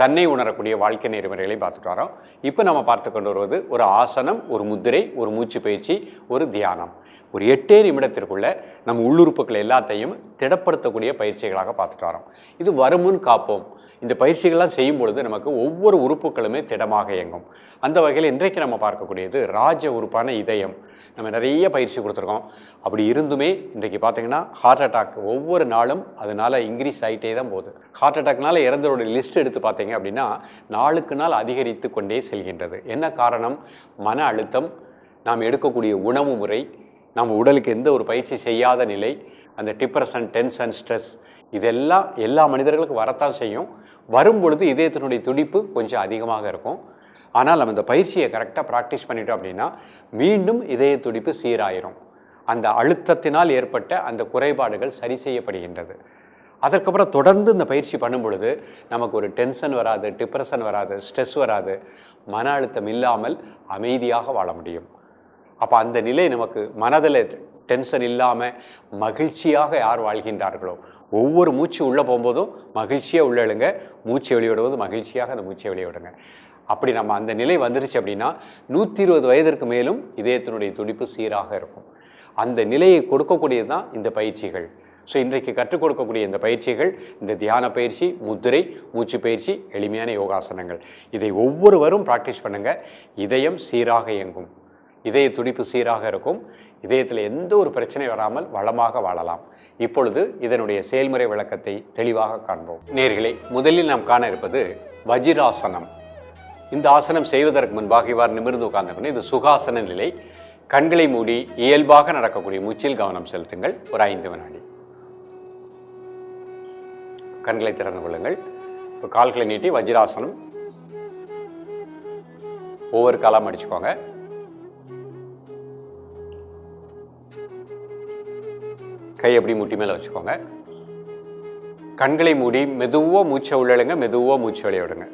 தன்னை உணரக்கூடிய வாழ்க்கை நெறிமுறைகளையும் பார்த்துட்டு வரோம். இப்போ நம்ம பார்த்து கொண்டு வருவது ஒரு ஆசனம் ஒரு முத்திரை ஒரு மூச்சு பயிற்சி ஒரு தியானம். ஒரு எட்டே நிமிடத்திற்குள்ளே நம்ம உள்ளுறுப்புகள் எல்லாத்தையும் திடப்படுத்தக்கூடிய பயிற்சிகளாக பார்த்துட்டு வரோம். இது வருமுன் காப்போம். இந்த பயிற்சிகள்லாம் செய்யும் பொழுது நமக்கு ஒவ்வொரு உறுப்புகளுமே திடமாக இயங்கும். அந்த வகையில் இன்றைக்கு நம்ம பார்க்கக்கூடியது ராஜ உறுப்பான இதயம். நம்ம நிறைய பயிற்சி கொடுத்துருக்கோம். அப்படி இருந்துமே இன்றைக்கு பார்த்தீங்கன்னா ஹார்ட் அட்டாக் ஒவ்வொரு நாளும் அதனால் இன்க்ரீஸ் ஆகிட்டே தான் போகுது. ஹார்ட் அட்டாக்னால இறந்தவருடைய லிஸ்ட் எடுத்து பார்த்தீங்க அப்படின்னா நாளுக்கு நாள் அதிகரித்து கொண்டே செல்கின்றது. என்ன காரணம்? மன அழுத்தம் நாம் எடுக்கக்கூடிய உணவு முறை நம்ம உடலுக்கு எந்த ஒரு பயிற்சி செய்யாத நிலை அந்த டிப்ரெஷன் டென்ஷன் ஸ்ட்ரெஸ் இதெல்லாம் எல்லா மனிதர்களுக்கும் வரத்தான் செய்யும். வரும் பொழுது இதயத்தினுடைய துடிப்பு கொஞ்சம் அதிகமாக இருக்கும். ஆனால் நம்ம இந்த பயிற்சியை கரெக்டாக ப்ராக்டிஸ் பண்ணிட்டோம் அப்படின்னா மீண்டும் இதய துடிப்பு சீராயிரும். அந்த அழுத்தத்தினால் ஏற்பட்ட அந்த குறைபாடுகள் சரி செய்யப்படுகின்றது. அதற்கப்புறம் தொடர்ந்து இந்த பயிற்சி பண்ணும் பொழுது நமக்கு ஒரு டென்ஷன் வராது டிப்ரெஷன் வராது ஸ்ட்ரெஸ் வராது. மன அழுத்தம் இல்லாமல் அமைதியாக வாழ முடியும். அப்போ அந்த நிலை நமக்கு மனதில் டென்ஷன் இல்லாமல் மகிழ்ச்சியாக யார் வாழ்கின்றார்களோ ஒவ்வொரு மூச்சு உள்ளே போகும்போதும் மகிழ்ச்சியாக உள்ளே எழுங்க மூச்சு வெளியிடுவது மகிழ்ச்சியாக அந்த மூச்சை வெளியிடுங்க அப்படி நம்ம அந்த நிலை வந்துருச்சு அப்படின்னா நூற்றி இருபது வயதிற்கு மேலும் இதயத்தினுடைய துடிப்பு சீராக இருக்கும். அந்த நிலையை கொடுக்கக்கூடியது தான் இந்த பயிற்சிகள். ஸோ இன்றைக்கு கற்றுக் கொடுக்கக்கூடிய இந்த பயிற்சிகள் இந்த தியான பயிற்சி முத்திரை மூச்சு பயிற்சி எளிமையான யோகாசனங்கள். இதை ஒவ்வொருவரும் ப்ராக்டிஸ் பண்ணுங்கள் இதயம் சீராக இயங்கும். இதய துடிப்பு சீராக இருக்கும். இதயத்தில் எந்த ஒரு பிரச்சனை வராமல் வளமாக வாழலாம். இப்பொழுது இதனுடைய செயல்முறை விளக்கத்தை தெளிவாக காண்போம். நேர்களை முதலில் நாம் காண இருப்பது வஜிராசனம். இந்த ஆசனம் செய்வதற்கு முன்பாக இவ்வாறு நிமிர்ந்து உட்கார்ந்து இது சுகாசன நிலை. கண்களை மூடி இயல்பாக நடக்கக்கூடிய மூச்சில் கவனம் செலுத்துங்கள். ஒரு ஐந்து வினாடி. கண்களை திறந்து கொள்ளுங்கள். இப்போ கால்களை நீட்டி வஜ்ராசனம். ஒவ்வொரு காலம் அடிச்சுக்கோங்க கை அப்படி முட்டி மேலே வச்சுக்கோங்க. கண்களை மூடி மெதுவாக மூச்சை உள்ளழுங்க மெதுவாக மூச்சு வெளியே விடுங்க.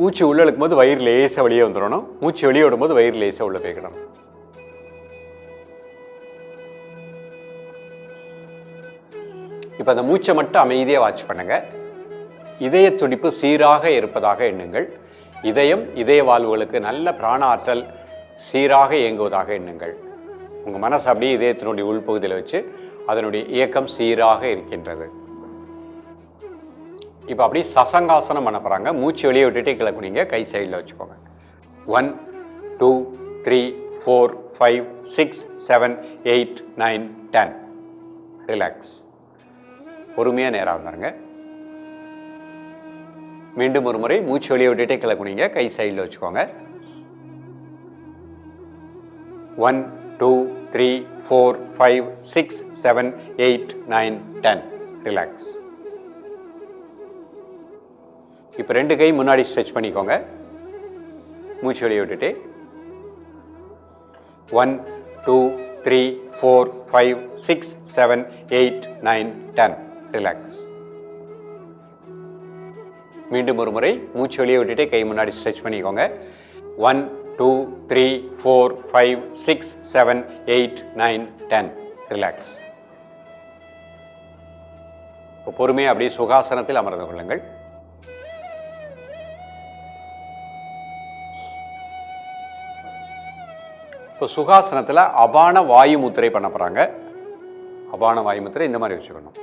மூச்சு உள்ளழுக்கும் போது வயிறு லேசாக வெளியே வந்துடணும். மூச்சு வெளியே விடும்போது வயிறு லேசாக உள்ள போய்க்கணும் இப்போ அந்த மூச்சை மட்டும் அமைதியாக வாட்ச் பண்ணுங்க. இதய துடிப்பு சீராக இருப்பதாக எண்ணுங்கள். இதயம் இதய வாழ்வுகளுக்கு நல்ல பிராண ஆற்றல் சீராக இயங்குவதாக எண்ணுங்கள். உங்கள் மனசு அப்படியே இதயத்தினுடைய உள்பகுதியில் வச்சு அதனுடைய இயக்கம் சீராக இருக்கின்றது. இப்போ அப்படியே சசங்காசனம் பண்ண போகிறாங்க மூச்சு வெளியே விட்டுட்டே கிளக்குனீங்க கை சைடில் வச்சுக்கோங்க. One two three four five six seven eight nine ten relax பொறுமையாக நேராக வந்தாருங்க மீண்டும் ஒரு முறை மூச்சு வெளியே விட்டுட்டே கிளக்குனீங்க கை சைடில் வச்சுக்கோங்க. One two three four five six seven eight nine ten relax இப்போ ரெண்டு கை முன்னாடி ஸ்ட்ரெச் பண்ணிக்கோங்க. மூச்சு வெளியே விட்டுட்டு. One two three four five six seven eight nine ten relax மீண்டும் ஒரு முறை மூச்சு வெளியே விட்டுட்டு கை முன்னாடி ஸ்ட்ரெச் பண்ணிக்கோங்க. One two three four five six seven eight nine ten relax இப்போ பொறுமையாக அப்படியே சுகாசனத்தில் அமர்ந்து கொள்ளுங்கள். இப்போ சுகாசனத்தில் அபான வாயு முத்திரை பண்ண போகிறாங்க அபான வாயு முத்திரை இந்த மாதிரி வச்சுக்கணும்.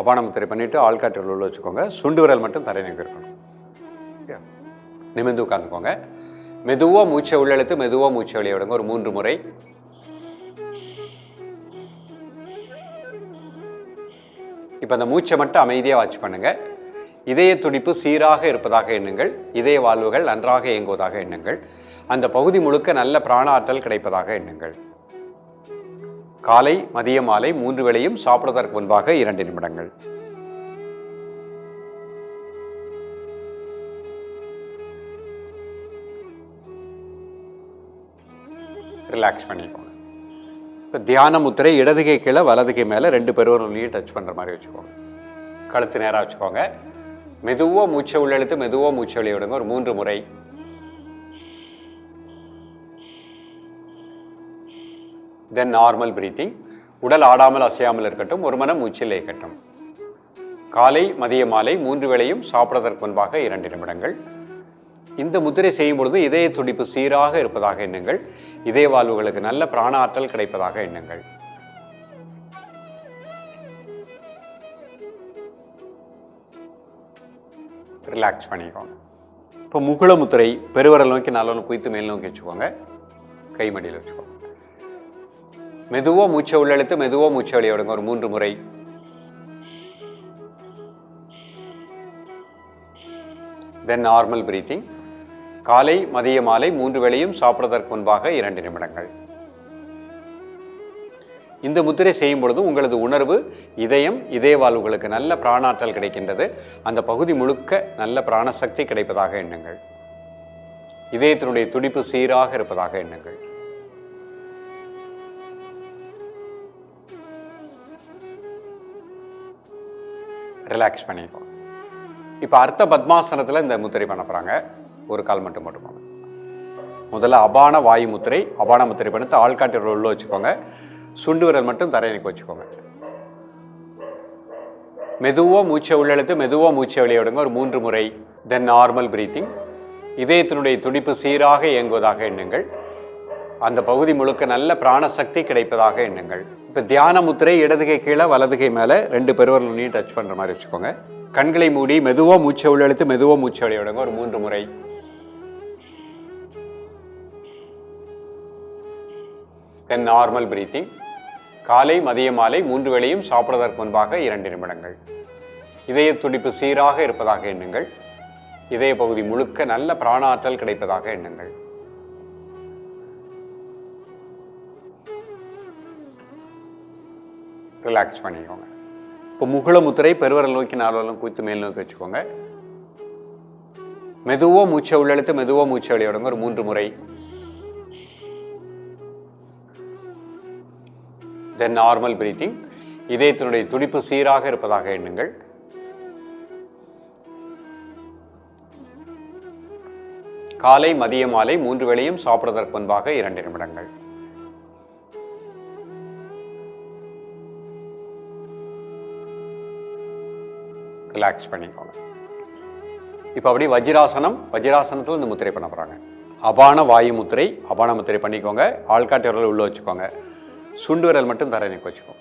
அபானமுத்திரை பண்ணிவிட்டு ஆள்காட்டில் உள்ள வச்சுக்கோங்க. சுண்டு விரல் மட்டும் தரை நிற்க இருக்கணும். நிமிர்ந்து உட்காந்துக்கோங்க மெதுவாக மூச்சை உள்ளெழுத்து மெதுவாக மூச்சை வெளியே விடுங்க. ஒரு மூன்று முறை. இப்போ அந்த மூச்சை மட்டும் அமைதியாக வாட்ச் பண்ணுங்கள் இதய துடிப்பு சீராக இருப்பதாக எண்ணுங்கள். இதய வாழ்வுகள் நன்றாக இயங்குவதாக எண்ணுங்கள். அந்த பகுதி முழுக்க நல்ல பிராண ஆற்றல் கிடைப்பதாக எண்ணுங்கள். காலை மதிய மாலை மூன்று வேளையும் சாப்பிடுவதற்கு முன்பாக இரண்டு நிமிடங்கள். ரிலாக்ஸ் பண்ணிக்கோங்க. இப்போ தியான முத்திரை இடதுகை கீழே வலதுகை மேலே ரெண்டு பெருவர்களையும் டச் பண்ணுற மாதிரி வச்சுக்கோங்க. கழுத்து நேராக வச்சுக்கோங்க. மெதுவாக மூச்சை உள்ளெழுத்து மெதுவாக மூச்சை வெளியே விடுங்க. ஒரு மூன்று முறை தென் நார்மல் பிரீத்திங் உடல் ஆடாமல் அசையாமல் இருக்கட்டும். ஒரு மனம் மூச்சில் இருக்கட்டும் காலை மதிய மாலை மூன்று வேளையும் சாப்பிடுவதற்கு முன்பாக இரண்டு நிமிடங்கள். இந்த முத்திரை செய்யும் பொழுது இதய துடிப்பு சீராக இருப்பதாக எண்ணுங்கள். இதய வாழ்வுகளுக்கு நல்ல பிராண ஆற்றல் கிடைப்பதாக எண்ணுங்கள். ரிலாக்ஸ் பண்ணிக்கோங்க. இப்போ முகுள முத்திரை பெருவரல் நோக்கி நல்லவன் குய்த்து மேல் நோக்கி வச்சுக்கோங்க. கைமடியில் வச்சுக்கோங்க. மெதுவாக மூச்சை உள்ளெழுத்து மெதுவாக மூச்சை வெளியே விடுங்க. ஒரு மூன்று முறை. தென் நார்மல் பிரீத்திங் காலை மதிய மாலை மூன்று வேளையும் சாப்பிடுவதற்கு முன்பாக இரண்டு நிமிடங்கள். இந்த முத்திரை செய்யும் பொழுது உங்களது உணர்வு இதயம் இதயவால் வாழ்வுகளுக்கு நல்ல பிராணாற்றல் கிடைக்கின்றது. அந்த பகுதி முழுக்க நல்ல பிராணசக்தி கிடைப்பதாக எண்ணுங்கள். இதயத்தினுடைய துடிப்பு சீராக இருப்பதாக எண்ணுங்கள். ரிலாக்ஸ் பண்ணிக்கோங்க இப்போ அர்த்த பத்மாசனத்தில் இந்த முத்திரை பண்ண போகிறாங்க ஒரு கால் மட்டும் போட்டுக்கோங்க. முதல்ல அபான வாயு முத்திரை அபான முத்திரை பண்ணிட்டு ஆள்காட்டி உள்ள வச்சுக்கோங்க. சுண்டு விரல் மட்டும் தரையணைக்கு வச்சுக்கோங்க. மெதுவாக மூச்சை உள்ளெழுத்து மெதுவாக மூச்சை விளையாடுங்க ஒரு மூன்று முறை. தென் நார்மல் பிரீத்திங் இதயத்தினுடைய துடிப்பு சீராக இயங்குவதாக எண்ணுங்கள். அந்த பகுதி முழுக்க நல்ல பிராணசக்தி கிடைப்பதாக எண்ணுங்கள். இப்போ தியான முத்திரை இடதுகை கீழே வலதுகை மேலே ரெண்டு பெருவர்களையும் டச் பண்ணுற மாதிரி வச்சுக்கோங்க. கண்களை மூடி மெதுவாக மூச்சை உள்ளெழுத்து மெதுவாக மூச்சை விடுங்க. ஒரு மூன்று முறை. தென் நார்மல் பிரீத்திங் காலை மதிய மாலை மூன்று வேளையும் சாப்பிடுவதற்கு முன்பாக இரண்டு நிமிடங்கள். இதய துடிப்பு சீராக இருப்பதாக எண்ணுங்கள். இதய பகுதி முழுக்க நல்ல பிராணாற்றல் கிடைப்பதாக எண்ணுங்கள். ரிலாக்ஸ் பண்ணிக்கோங்க. இப்போ முகுள முத்திரை பெருவரல் நோக்கி நாலுவரம் குத்து மேல் நோக்கி வச்சுக்கோங்க. மெதுவாக மூச்சை உள்ளெழுத்து மெதுவாக மூச்சை வெளியிடுங்க. ஒரு மூன்று முறை. தென் நார்மல் பிரீத்திங் இதயத்தினுடைய துடிப்பு சீராக இருப்பதாக எண்ணுங்கள். காலை மதிய மாலை மூன்று வேளையும் சாப்பிடுவதற்கு முன்பாக இரண்டு நிமிடங்கள். ரிலாக்ஸ் பண்ணிக்கோங்க. இப்போ அப்படி வஜ்ராசனம் வஜ்ராசனத்தில் இந்த முத்திரை பண்ண போகிறாங்க அபான வாயு முத்திரை அபான முத்திரை பண்ணிக்கோங்க. ஆள்காட்டு விரல் உள்ளே வச்சுக்கோங்க. சுண்டு விரல் மட்டும் தரையணைக்கு வச்சுக்கோங்க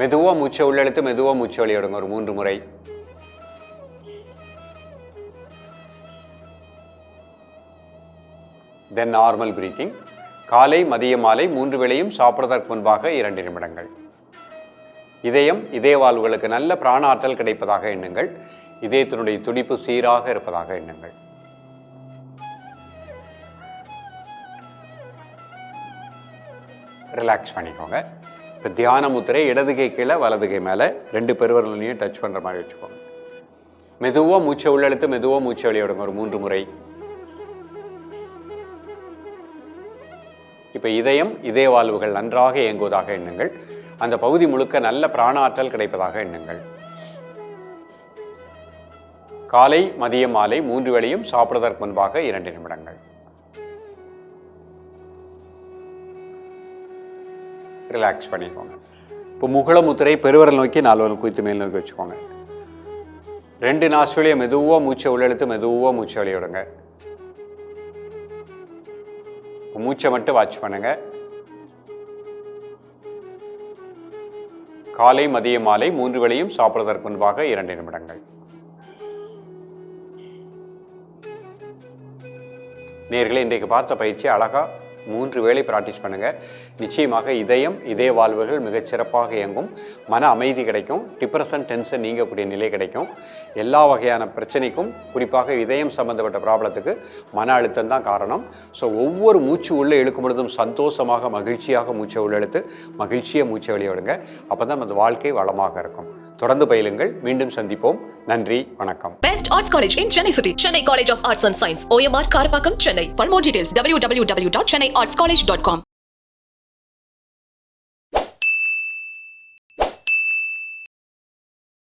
மெதுவாக மூச்சை உள்ளெழுத்து மெதுவாக மூச்சை வெளியிடுங்க ஒரு மூன்று முறை. தென் நார்மல் பிரீத்திங் காலை மதிய மாலை மூன்று வேளையும் சாப்பிடுவதற்கு முன்பாக இரண்டு நிமிடங்கள். இதயம் இதய வாழ்வுகளுக்கு நல்ல பிராண ஆற்றல் கிடைப்பதாக எண்ணுங்கள். இதயத்தினுடைய துடிப்பு சீராக இருப்பதாக எண்ணுங்கள். ரிலாக்ஸ் பண்ணிக்கோங்க. இப்போ தியான முத்திரை இடதுகை கீழே வலதுகை மேலே ரெண்டு பெருவர்களையும் டச் பண்ணுற மாதிரி வச்சுக்கோங்க. மெதுவாக மூச்சை உள்ளெழுத்து மெதுவாக மூச்சை வெளியே விடுங்க ஒரு மூன்று முறை. இப்போ இதயம் இதய வாழ்வுகள் நன்றாக இயங்குவதாக எண்ணுங்கள். அந்த பகுதி முழுக்க நல்ல பிராணாற்றல் கிடைப்பதாக எண்ணுங்கள். காலை மதிய மாலை மூன்று வேளையும் சாப்பிடுவதற்கு முன்பாக இரண்டு நிமிடங்கள். ரிலாக்ஸ் பண்ணிக்கோங்க. இப்போ முகுள முத்திரை பெருவரல் நோக்கி நாலுவரல் குவித்து மேல் நோக்கி வச்சுக்கோங்க. ரெண்டு நாசுவலியை மெதுவாக மூச்சை உள்ளெழுத்து மெதுவாக மூச்சை வெளியே விடுங்க. மூச்சை மட்டும் வாட்ச் பண்ணுங்கள் காலை மதிய மாலை மூன்று வேளையும் சாப்பிடுவதற்கு முன்பாக இரண்டு நிமிடங்கள். நேர்களை இன்றைக்கு பார்த்த பயிற்சி அழகா மூன்று வேளை ப்ராக்டிஸ் பண்ணுங்க. நிச்சயமாக இதயம் இதய வாழ்வுகள் மிகச்சிறப்பாக இயங்கும். மன அமைதி கிடைக்கும். டிப்ரெஷன் டென்ஷன் நீங்கக்கூடிய நிலை கிடைக்கும். எல்லா வகையான பிரச்சனைக்கும் குறிப்பாக இதயம் சம்பந்தப்பட்ட ப்ராப்ளத்துக்கு மன அழுத்தம் தான் காரணம். ஸோ ஒவ்வொரு மூச்சு உள்ளே இழுக்கும் பொழுதும் சந்தோஷமாக மகிழ்ச்சியாக மூச்சை உள்ளெழுத்து மகிழ்ச்சியை மூச்சை வெளியே விடுங்க. அப்போ தான் நமது வாழ்க்கை வளமாக இருக்கும். தொடர்ந்து பயிலுங்கள் மீண்டும் சந்திப்போம் நன்றி வணக்கம் best arts college in Chennai city Chennai college of arts and science OMR Karapakkam Chennai for more details W W W dot Chennai arts college dot com